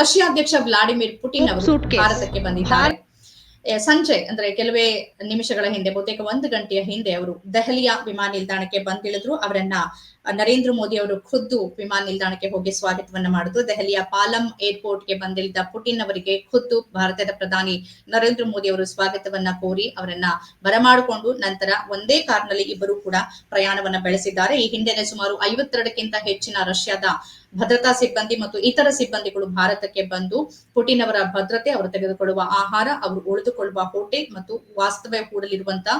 Russia ಅಧ್ಯಕ್ಷ Vladimir Putin ಅವರು ಭಾರತಕ್ಕೆ ಬಂದಿದ್ದಾರೆ. ಸಂಜೆ ಅಂದ್ರೆ ಕೆಲವೇ ನಿಮಿಷಗಳ ಹಿಂದೆ ಬಹುತೇಕ ಒಂದು ಗಂಟೆಯ ಹಿಂದೆ ಅವರು ದೆಹಲಿಯ ವಿಮಾನ ನಿಲ್ದಾಣಕ್ಕೆ ಬಂದಿಳಿದ್ರು. ಅವರನ್ನ ನರೇಂದ್ರ ಮೋದಿ ಅವರು ಖುದ್ದು ವಿಮಾನ ನಿಲ್ದಾಣಕ್ಕೆ ಹೋಗಿ ಸ್ವಾಗತವನ್ನ ಮಾಡಿದ್ರು ದೆಹಲಿಯ ಪಾಲಂ ಏರ್ಪೋರ್ಟ್ಗೆ ಬಂದಿಳಿದ ಪುಟಿನ್ ಅವರಿಗೆ ಖುದ್ದು ಭಾರತದ ಪ್ರಧಾನಿ ನರೇಂದ್ರ ಮೋದಿ ಅವರು ಸ್ವಾಗತವನ್ನ ಕೋರಿ ಅವರನ್ನ ಬರಮಾಡಿಕೊಂಡು ನಂತರ ಒಂದೇ ಕಾರ್ನಲ್ಲಿ ಇಬ್ಬರು ಕೂಡ ಪ್ರಯಾಣವನ್ನ ಬೆಳೆಸಿದ್ದಾರೆ. ಈ ಹಿಂದೆನೆ ಸುಮಾರು ಐವತ್ತೆರಡಕ್ಕಿಂತ ಹೆಚ್ಚಿನ ರಷ್ಯಾದ ಭದ್ರತಾ ಸಿಬ್ಬಂದಿ ಮತ್ತು ಇತರ ಸಿಬ್ಬಂದಿಗಳು ಭಾರತಕ್ಕೆ ಬಂದು ಪುಟಿನ್ ಅವರ ಭದ್ರತೆ, ಅವರು ತೆಗೆದುಕೊಳ್ಳುವ ಆಹಾರ, ಅವರು ಉಳಿದುಕೊಳ್ಳುವ ಹೋಟೆಲ್ ಮತ್ತು ವಾಸ್ತವ್ಯ ಹೂಡಲಿರುವಂತಹ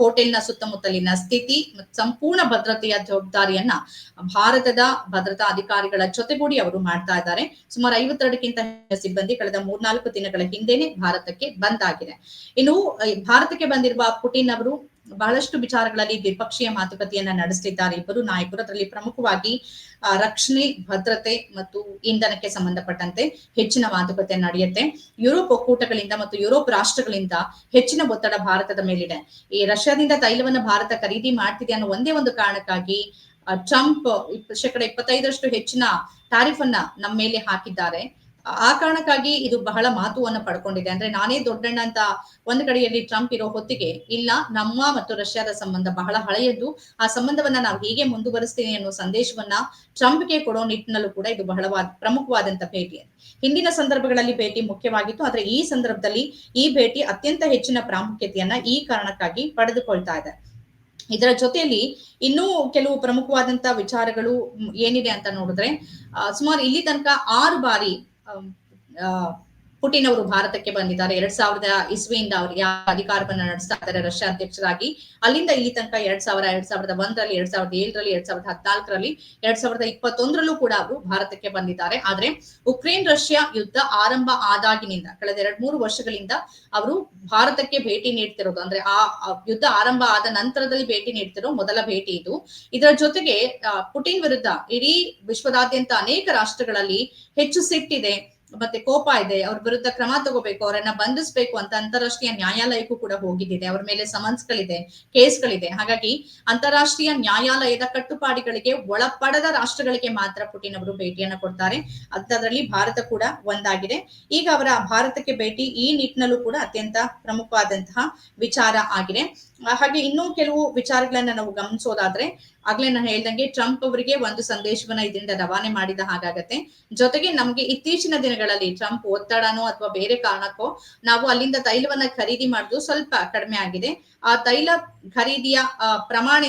ಹೋಟೆಲ್ನ ಸುತ್ತಮುತ್ತಲಿನ ಸ್ಥಿತಿ ಸಂಪೂರ್ಣ ಭದ್ರತೆಯ ಜವಾಬ್ದಾರಿಯನ್ನ ಭಾರತದ ಭದ್ರತಾ ಅಧಿಕಾರಿಗಳ ಜೊತೆಗೂಡಿ ಅವರು ಮಾಡ್ತಾ ಇದ್ದಾರೆ. ಸುಮಾರು ಐವತ್ತೆರಡಕ್ಕಿಂತ ಸಿಬ್ಬಂದಿ ಕಳೆದ ಮೂರ್ನಾಲ್ಕು ದಿನಗಳ ಹಿಂದೆನೆ ಭಾರತಕ್ಕೆ ಬಂದಾಗಿದೆ. ಇನ್ನು ಭಾರತಕ್ಕೆ ಬಂದಿರುವ ಪುಟಿನ್ ಅವರು ಬಹಳಷ್ಟು ವಿಚಾರಗಳಲ್ಲಿ ದ್ವಿಪಕ್ಷೀಯ ಮಾತುಕತೆಯನ್ನ ನಡೆಸಲಿದ್ದಾರೆ ಇಬ್ಬರು ನಾಯಕರು ಅದರಲ್ಲಿ ಪ್ರಮುಖವಾಗಿ ರಕ್ಷಣೆ, ಭದ್ರತೆ ಮತ್ತು ಇಂಧನಕ್ಕೆ ಸಂಬಂಧಪಟ್ಟಂತೆ ಹೆಚ್ಚಿನ ಮಾತುಕತೆ ನಡೆಯುತ್ತೆ. ಯುರೋಪ್ ಒಕ್ಕೂಟಗಳಿಂದ ಮತ್ತು ಯುರೋಪ್ ರಾಷ್ಟ್ರಗಳಿಂದ ಹೆಚ್ಚಿನ ಒತ್ತಡ ಭಾರತದ ಮೇಲಿದೆ. ಈ ರಷ್ಯಾದಿಂದ ತೈಲವನ್ನು ಭಾರತ ಖರೀದಿ ಮಾಡ್ತಿದೆ ಅನ್ನೋ ಒಂದೇ ಒಂದು ಕಾರಣಕ್ಕಾಗಿ ಟ್ರಂಪ್ ಶೇಕಡ ಇಪ್ಪತ್ತೈದರಷ್ಟು ಹೆಚ್ಚಿನ ಟಾರಿಫ್ ಅನ್ನ ನಮ್ಮ ಮೇಲೆ ಹಾಕಿದ್ದಾರೆ. ಆ ಕಾರಣಕ್ಕಾಗಿ ಇದು ಬಹಳ ಮಹತ್ವವನ್ನು ಪಡ್ಕೊಂಡಿದೆ. ಅಂದ್ರೆ ನಾನೇ ದೊಡ್ಡಣ್ಣ ಅಂತ ಒಂದ್ ಕಡೆಯಲ್ಲಿ ಟ್ರಂಪ್ ಇರೋ ಹೊತ್ತಿಗೆ ಇಲ್ಲ, ನಮ್ಮ ಮತ್ತು ರಷ್ಯಾದ ಸಂಬಂಧ ಬಹಳ ಹಳೆಯದ್ದು. ಆ ಸಂಬಂಧವನ್ನ ನಾವು ಹೀಗೆ ಮುಂದುವರಿಸ್ತೀನಿ ಅನ್ನೋ ಸಂದೇಶವನ್ನ ಟ್ರಂಪ್ಗೆ ಕೊಡೋ ನಿಟ್ಟಿನಲ್ಲೂ ಕೂಡ ಇದು ಬಹಳವಾದ ಪ್ರಮುಖವಾದಂತ ಭೇಟಿ. ಹಿಂದಿನ ಸಂದರ್ಭಗಳಲ್ಲಿ ಭೇಟಿ ಮುಖ್ಯವಾಗಿತ್ತು. ಆದ್ರೆ ಈ ಸಂದರ್ಭದಲ್ಲಿ ಈ ಭೇಟಿ ಅತ್ಯಂತ ಹೆಚ್ಚಿನ ಪ್ರಾಮುಖ್ಯತೆಯನ್ನ ಈ ಕಾರಣಕ್ಕಾಗಿ ಪಡೆದುಕೊಳ್ತಾ ಇದೆ. ಇದರ ಜೊತೆಯಲ್ಲಿ ಇನ್ನೂ ಕೆಲವು ಪ್ರಮುಖವಾದಂತ ವಿಚಾರಗಳು ಏನಿದೆ ಅಂತ ನೋಡಿದ್ರೆ ಸುಮಾರು ಇಲ್ಲಿ ತನಕ ಆರು ಬಾರಿ ಪುಟಿನ್ ಅವರು ಭಾರತಕ್ಕೆ ಬಂದಿದ್ದಾರೆ. ಎರಡ್ ಸಾವಿರದ ಇಸ್ವಿಯಿಂದ ಅವರು ಯಾವ ಅಧಿಕಾರವನ್ನು ನಡೆಸ್ತಾ ಇದ್ದಾರೆ ರಷ್ಯಾ ಅಧ್ಯಕ್ಷರಾಗಿ, ಅಲ್ಲಿಂದ ಇಲ್ಲಿ ತನಕ ಎರಡ್ ಸಾವಿರ, ಎರಡ್ ಸಾವಿರದ ಒಂದರಲ್ಲಿ, ಎರಡ್ ಸಾವಿರದ ಏಳರಲ್ಲಿ, ಎರಡ್ ಸಾವಿರದ ಹದಿನಾಲ್ಕರಲ್ಲಿ, ಎರಡ್ ಸಾವಿರದ ಇಪ್ಪತ್ತೊಂದರಲ್ಲೂ ಕೂಡ ಅವರು ಭಾರತಕ್ಕೆ ಬಂದಿದ್ದಾರೆ. ಆದ್ರೆ ಉಕ್ರೇನ್ ರಷ್ಯಾ ಯುದ್ಧ ಆರಂಭ ಆದಾಗಿನಿಂದ ಕಳೆದ ಎರಡ್ ಮೂರು ವರ್ಷಗಳಿಂದ ಅವರು ಭಾರತಕ್ಕೆ ಭೇಟಿ ನೀಡ್ತಿರೋದು. ಅಂದ್ರೆ ಆ ಯುದ್ಧ ಆರಂಭ ಆದ ನಂತರದಲ್ಲಿ ಭೇಟಿ ನೀಡ್ತಿರೋ ಮೊದಲ ಭೇಟಿ ಇದು. ಇದರ ಜೊತೆಗೆ ಪುಟಿನ್ ವಿರುದ್ಧ ಇಡೀ ವಿಶ್ವದಾದ್ಯಂತ ಅನೇಕ ರಾಷ್ಟ್ರಗಳಲ್ಲಿ ಹೆಚ್ಚು ಸಿಟ್ಟಿದೆ. ಮತ್ತೆ ಕೋಪ ಇದೆ, ಅವ್ರ ವಿರುದ್ಧ ಕ್ರಮ ತಗೋಬೇಕು, ಅವರನ್ನ ಬಂಧಿಸ್ಬೇಕು ಅಂತ ಅಂತಾರಾಷ್ಟ್ರೀಯ ನ್ಯಾಯಾಲಯಕ್ಕೂ ಕೂಡ ಹೋಗಿದ್ದಿದೆ. ಅವ್ರ ಮೇಲೆ ಸಮನ್ಸ್ಗಳಿದೆ, ಕೇಸ್ಗಳಿದೆ. ಹಾಗಾಗಿ ಅಂತಾರಾಷ್ಟ್ರೀಯ ನ್ಯಾಯಾಲಯದ ಕಟ್ಟುಪಾಡಿಗಳಿಗೆ ಒಳಪಡದ ರಾಷ್ಟ್ರಗಳಿಗೆ ಮಾತ್ರ ಪುಟಿನ್ ಅವರು ಭೇಟಿಯನ್ನ ಕೊಡ್ತಾರೆ. ಅದರಲ್ಲಿ ಭಾರತ ಕೂಡ ಒಂದಾಗಿದೆ. ಈಗ ಅವರ ಭಾರತಕ್ಕೆ ಭೇಟಿ ಈ ನಿಟ್ಟಿನಲ್ಲೂ ಕೂಡ ಅತ್ಯಂತ ಪ್ರಮುಖವಾದಂತಹ ವಿಚಾರ ಆಗಿದೆ. ಹಾಗೆ ಇನ್ನೂ ಕೆಲವು ವಿಚಾರಗಳನ್ನ ನಾವು ಗಮನಿಸೋದಾದ್ರೆ, ಆಗ್ಲೇ ನಾನು ಹೇಳ್ದಂಗೆ ಟ್ರಂಪ್ ಅವರಿಗೆ ಒಂದು ಸಂದೇಶವನ್ನ ಇದರಿಂದ ರವಾನೆ ಮಾಡಿದ ಹಾಗಾಗತ್ತೆ. ಜೊತೆಗೆ ನಮಗೆ ಇತ್ತೀಚಿನ ದಿನಗಳಲ್ಲಿ ಟ್ರಂಪ್ ಒತ್ತಡನೋ ಅಥವಾ ಬೇರೆ ಕಾರಣಕ್ಕೋ ನಾವು ಅಲ್ಲಿಂದ ತೈಲವನ್ನ ಖರೀದಿ ಮಾಡುದು ಸ್ವಲ್ಪ ಕಡಿಮೆ ಆಗಿದೆ. ಆ ತೈಲ ಖರೀದಿಯ ಪ್ರಮಾಣ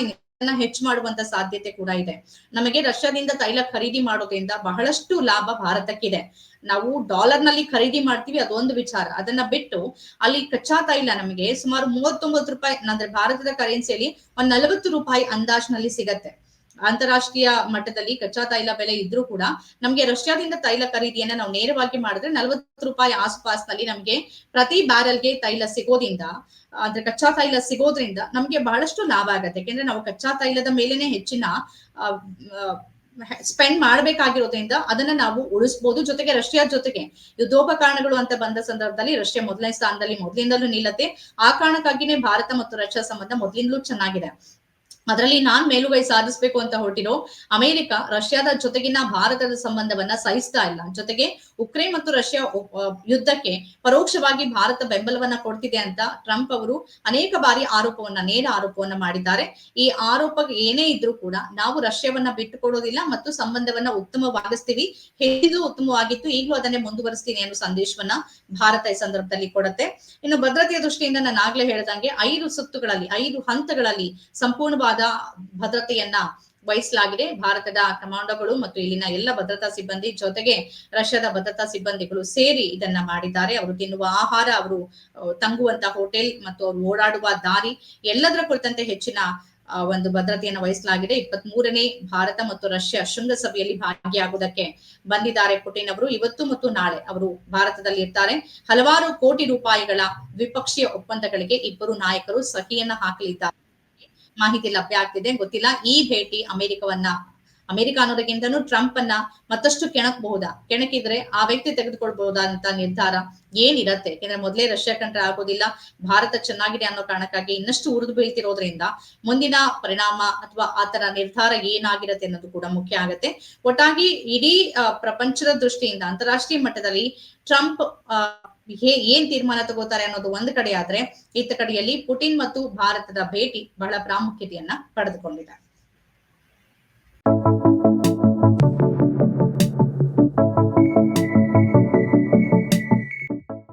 ಹೆಚ್ಚು ಮಾಡುವಂತ ಸಾಧ್ಯತೆ ಕೂಡ ಇದೆ. ನಮಗೆ ರಷ್ಯಾದಿಂದ ತೈಲ ಖರೀದಿ ಮಾಡೋದ್ರಿಂದ ಬಹಳಷ್ಟು ಲಾಭ ಭಾರತಕ್ಕಿದೆ. ನಾವು ಡಾಲರ್ನಲ್ಲಿ ಖರೀದಿ ಮಾಡ್ತೀವಿ, ಅದೊಂದು ವಿಚಾರ. ಅದನ್ನ ಬಿಟ್ಟು ಅಲ್ಲಿ ಕಚ್ಚಾ ತೈಲ ನಮಗೆ ಸುಮಾರು ಮೂವತ್ತೊಂಬತ್ತು ರೂಪಾಯಿ, ಅಂದ್ರೆ ಭಾರತದ ಕರೆನ್ಸಿಯಲ್ಲಿ ಒಂದ್ ನಲವತ್ತು ರೂಪಾಯಿ ಅಂದಾಜ್ನಲ್ಲಿ ಸಿಗತ್ತೆ. ಅಂತಾರಾಷ್ಟ್ರೀಯ ಮಟ್ಟದಲ್ಲಿ ಕಚ್ಚಾ ತೈಲ ಬೆಲೆ ಇದ್ರೂ ಕೂಡ ನಮ್ಗೆ ರಷ್ಯಾದಿಂದ ತೈಲ ಖರೀದಿಯನ್ನ ನಾವು ನೇರವಾಗಿ ಮಾಡಿದ್ರೆ ನಲವತ್ತು ರೂಪಾಯಿ ಆಸುಪಾಸ್ನಲ್ಲಿ ನಮ್ಗೆ ಪ್ರತಿ ಬ್ಯಾರಲ್ಗೆ ತೈಲ ಸಿಗೋದ್ರಿಂದ, ಅಂದ್ರೆ ಕಚ್ಚಾ ತೈಲ ಸಿಗೋದ್ರಿಂದ ನಮ್ಗೆ ಬಹಳಷ್ಟು ಲಾಭ ಆಗತ್ತೆ. ಯಾಕೆಂದ್ರೆ ನಾವು ಕಚ್ಚಾ ತೈಲದ ಮೇಲೇನೆ ಹೆಚ್ಚಿನ ಸ್ಪೆಂಡ್ ಮಾಡ್ಬೇಕಾಗಿರೋದ್ರಿಂದ ಅದನ್ನ ನಾವು ಉಳಿಸಬಹುದು ಜೊತೆಗೆ ರಷ್ಯಾ ಜೊತೆಗೆ ಯುದ್ಧೋಪಕರಣಗಳು ಅಂತ ಬಂದ ಸಂದರ್ಭದಲ್ಲಿ ರಷ್ಯಾ ಮೊದಲನೇ ಸ್ಥಾನದಲ್ಲಿ ಮೊದಲಿಂದಲೂ ನಿಲ್ಲತ್ತೆ. ಆ ಕಾರಣಕ್ಕಾಗಿನೇ ಭಾರತ ಮತ್ತು ರಷ್ಯಾ ಸಂಬಂಧ ಮೊದಲಿಂದಲೂ ಚೆನ್ನಾಗಿದೆ. ಅದರಲ್ಲಿ ನಾನ್ ಮೇಲುಗೈ ಸಾಧಿಸಬೇಕು ಅಂತ ಹೊರಟಿರೋ ಅಮೆರಿಕ, ರಷ್ಯಾದ ಜೊತೆಗಿನ ಭಾರತದ ಸಂಬಂಧವನ್ನ ಸಹಿಸ್ತಾ ಇಲ್ಲ. ಜೊತೆಗೆ ಉಕ್ರೇನ್ ಮತ್ತು ರಷ್ಯಾ ಯುದ್ಧಕ್ಕೆ ಪರೋಕ್ಷವಾಗಿ ಭಾರತ ಬೆಂಬಲವನ್ನ ಕೊಡ್ತಿದೆ ಅಂತ ಟ್ರಂಪ್ ಅವರು ಅನೇಕ ಬಾರಿ ಆರೋಪವನ್ನ, ನೇರ ಆರೋಪವನ್ನ ಮಾಡಿದ್ದಾರೆ. ಈ ಆರೋಪ ಏನೇ ಇದ್ರೂ ಕೂಡ ನಾವು ರಷ್ಯಾವನ್ನ ಬಿಟ್ಟುಕೊಡೋದಿಲ್ಲ ಮತ್ತು ಸಂಬಂಧವನ್ನ ಉತ್ತಮವಾಗಿಸ್ತೀವಿ. ಹೇಳಿದ್ದು ಉತ್ತಮವಾಗಿತ್ತು, ಈಗಲೂ ಅದನ್ನೇ ಮುಂದುವರಿಸ್ತೀನಿ ಅನ್ನೋ ಸಂದೇಶವನ್ನ ಭಾರತ ಈ ಸಂದರ್ಭದಲ್ಲಿ ಕೊಡತ್ತೆ. ಇನ್ನು ಭದ್ರತೆಯ ದೃಷ್ಟಿಯಿಂದ ನಾನು ಆಗ್ಲೇ ಹೇಳ್ದಂಗೆ ಐದು ಸುತ್ತುಗಳಲ್ಲಿ, ಐದು ಹಂತಗಳಲ್ಲಿ ಸಂಪೂರ್ಣವಾದ ಭದ್ರತೆಯನ್ನ ವಹಿಸಲಾಗಿದೆ. ಭಾರತದ ಕಮಾಂಡೋಗಳು ಮತ್ತು ಇಲ್ಲಿನ ಎಲ್ಲ ಭದ್ರತಾ ಸಿಬ್ಬಂದಿ ಜೊತೆಗೆ ರಷ್ಯಾದ ಭದ್ರತಾ ಸಿಬ್ಬಂದಿಗಳು ಸೇರಿ ಇದನ್ನ ಮಾಡಿದ್ದಾರೆ. ಅವರು ತಿನ್ನುವ ಆಹಾರ, ಅವರು ತಂಗುವಂತ ಹೋಟೆಲ್ ಮತ್ತು ಅವರು ಓಡಾಡುವ ದಾರಿ ಎಲ್ಲದರ ಕುರಿತಂತೆ ಹೆಚ್ಚಿನ ಒಂದು ಭದ್ರತೆಯನ್ನು ವಹಿಸಲಾಗಿದೆ. ಇಪ್ಪತ್ತ್ ಮೂರನೇ ಭಾರತ ಮತ್ತು ರಷ್ಯಾ ಶೃಂಗಸಭೆಯಲ್ಲಿ ಭಾಗಿಯಾಗುವುದಕ್ಕೆ ಬಂದಿದ್ದಾರೆ ಪುಟಿನ್ ಅವರು. ಇವತ್ತು ಮತ್ತು ನಾಳೆ ಅವರು ಭಾರತದಲ್ಲಿ ಇರ್ತಾರೆ. ಹಲವಾರು ಕೋಟಿ ರೂಪಾಯಿಗಳ ದ್ವಿಪಕ್ಷೀಯ ಒಪ್ಪಂದಗಳಿಗೆ ಇಬ್ಬರು ನಾಯಕರು ಸಹಿಯನ್ನ ಹಾಕಲಿದ್ದಾರೆ. ಮಾಹಿತಿ ಲಭ್ಯ ಆಗ್ತಿದೆ. ಗೊತ್ತಿಲ್ಲ. ಈ ಭೇಟಿ ಅಮೆರಿಕವನ್ನ ಅನ್ನೋದಕ್ಕಿಂತನೂ ಟ್ರಂಪ್ ಅನ್ನ ಮತ್ತಷ್ಟು ಕೆಣಕಬಹುದಾ? ಕೆಣಕಿದ್ರೆ ಆ ವ್ಯಕ್ತಿ ಅಂತ ನಿರ್ಧಾರ ಏನಿರತ್ತೆ? ಯಾಕಂದ್ರೆ ಮೊದಲೇ ರಷ್ಯಾ ಕಂಡ್ರೆ ಆಗೋದಿಲ್ಲ. ಭಾರತ ಚೆನ್ನಾಗಿದೆ ಅನ್ನೋ ಕಾರಣಕ್ಕಾಗಿ ಇನ್ನಷ್ಟು ಉರಿದು ಬೀಳ್ತಿರೋದ್ರಿಂದ ಮುಂದಿನ ಪರಿಣಾಮ ಅಥವಾ ಆತರ ನಿರ್ಧಾರ ಏನಾಗಿರತ್ತೆ ಅನ್ನೋದು ಕೂಡ ಮುಖ್ಯ ಆಗತ್ತೆ. ಒಟ್ಟಾಗಿ ಇಡೀ ಪ್ರಪಂಚದ ದೃಷ್ಟಿಯಿಂದ ಅಂತಾರಾಷ್ಟ್ರೀಯ ಮಟ್ಟದಲ್ಲಿ ಟ್ರಂಪ್ ಹೇ- ಏನ್ ತೀರ್ಮಾನ ತಗೋತಾರೆ ಅನ್ನೋದು ಒಂದ್ ಕಡೆ ಆದ್ರೆ, ಇತ್ತ ಕಡೆಯಲ್ಲಿ ಪುಟಿನ್ ಮತ್ತು ಭಾರತದ ಭೇಟಿ ಬಹಳ ಪ್ರಾಮುಖ್ಯತೆಯನ್ನ ಪಡೆದುಕೊಂಡಿದೆ